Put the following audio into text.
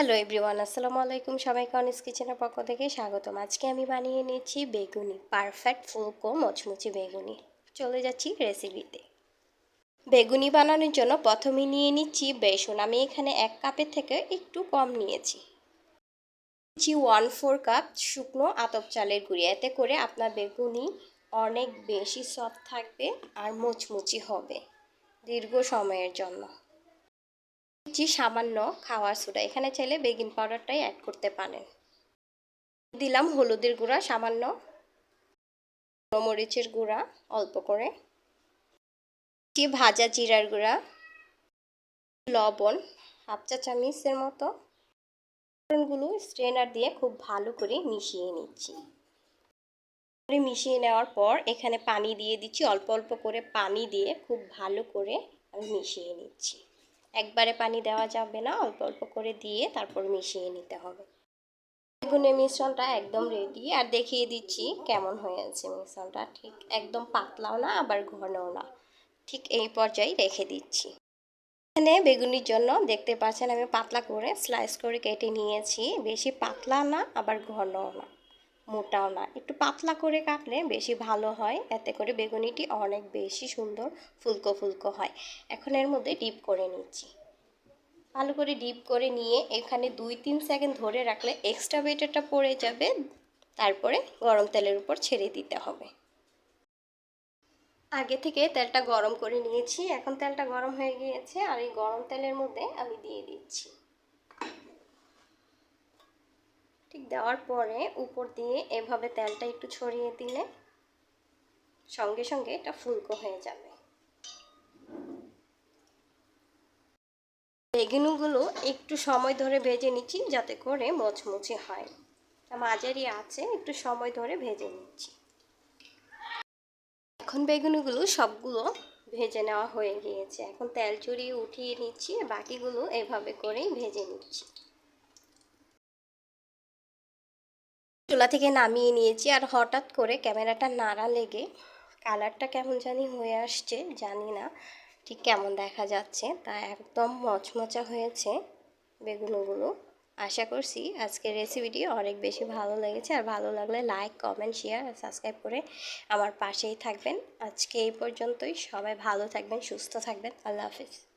Hello everyone আসসালামু আলাইকুম। সবাইকে অনিস কিচেনের পক্ষ থেকে স্বাগতম। আজকে আমি বানিয়ে নিয়েছি বেগুনি পারফেক্ট ফুলকো মচমুচি বেগুনি। চলে যাচ্ছি রেসিপিতে বেগুনি বানানোর জন্য প্রথমে নিয়ে নিচ্ছি বেসন। আমি এখানে এক কাপের থেকে একটু কম নিয়েছি। নিচ্ছি ওয়ান ফোর কাপ শুকনো আতপ চালের গুঁড়ি। এতে করে আপনার বেগুনি অনেক বেশি সফট থাকবে আর মুচমুচি হবে দীর্ঘ সময়ের জন্য। দিচ্ছি সামান্য খাওয়ার সোডা। এখানে চাইলে বেকিং পাউডারটাই অ্যাড করতে পারেন। দিলাম হলুদের গুঁড়া, সামান্য মরিচের গুঁড়া, অল্প করে। ভাজা জিরার গুঁড়া, লবণ, হাফ চা চামিচের মতো। গুলো স্ট্রেনার দিয়ে খুব ভালো করে মিশিয়ে নিচ্ছি। করে মিশিয়ে নেওয়ার পর এখানে পানি দিয়ে দিচ্ছি। অল্প অল্প করে পানি দিয়ে খুব ভালো করে আমি মিশিয়ে নিচ্ছি। একবারে পানি দেওয়া যাবে না, অল্প অল্প করে দিয়ে তারপর মিশিয়ে নিতে হবে। বেগুনের মিশ্রণটা একদম রেডি আর দেখিয়ে দিচ্ছি কেমন হয়েছে মিশ্রণটা। ঠিক একদম পাতলাও না, আবার ঘনও না। ঠিক এই পর্যায়ে রেখে দিচ্ছি। এখানে বেগুনির জন্য দেখতে পাচ্ছেন আমি পাতলা করে স্লাইস করে কেটে নিয়েছি, বেশি পাতলা না, আবার ঘনও না। মোটাও না। একটু পাতলা করে কাটলে বেশি ভালো হয়। এতে করে বেগুনিটি অনেক বেশি সুন্দর ফুলকো ফুলকো হয়। এখন এর মধ্যে ডিপ করে নিচ্ছি। ভালো করে ডিপ করে নিয়ে এখানে দুই তিন সেকেন্ড ধরে রাখলে এক্সট্রা বেটারটা পড়ে যাবে। তারপরে গরম তেলের উপর ছেড়ে দিতে হবে। আগে থেকে তেলটা গরম করে নিয়েছি। এখন তেলটা গরম হয়ে গিয়েছে আর এই গরম তেলের মধ্যে আমি দিয়ে দিচ্ছি। ঠিক দেওয়ার পরে উপর দিয়ে এভাবে তেলটা একটু ছড়িয়ে দিলে সঙ্গে সঙ্গে এটা ফুলকো হয়ে যাবে। বেগুনগুলো একটু সময় ধরে ভেজে নিচ্ছি যাতে করে মচমচে হয়। মাঝারি আছে, একটু সময় ধরে ভেজে নিচ্ছি। এখন বেগুনগুলো সবগুলো ভেজে নেওয়া হয়ে গিয়েছে। এখন তেল চড়িয়ে উঠিয়ে নিচ্ছি, বাকিগুলো এভাবে করেই ভেজে নিচ্ছি। চুলা থেকে নামিয়ে নিয়েছি আর হঠাৎ করে ক্যামেরাটা নাড়া লেগে কালারটা কেমন জানি হয়ে আসছে, জানি না। ঠিক কেমন দেখা যাচ্ছে, তা একদম মচমচা হয়েছে বেগুনগুলো। আশা করছি আজকের রেসিপিটি অনেক বেশি ভালো লেগেছে। আর ভালো লাগলে লাইক কমেন্ট শেয়ার আর সাবস্ক্রাইব করে আমার পাশেই থাকবেন। আজকে এই পর্যন্তই। সবাই ভালো থাকবেন, সুস্থ থাকবেন। আল্লাহ হাফিজ।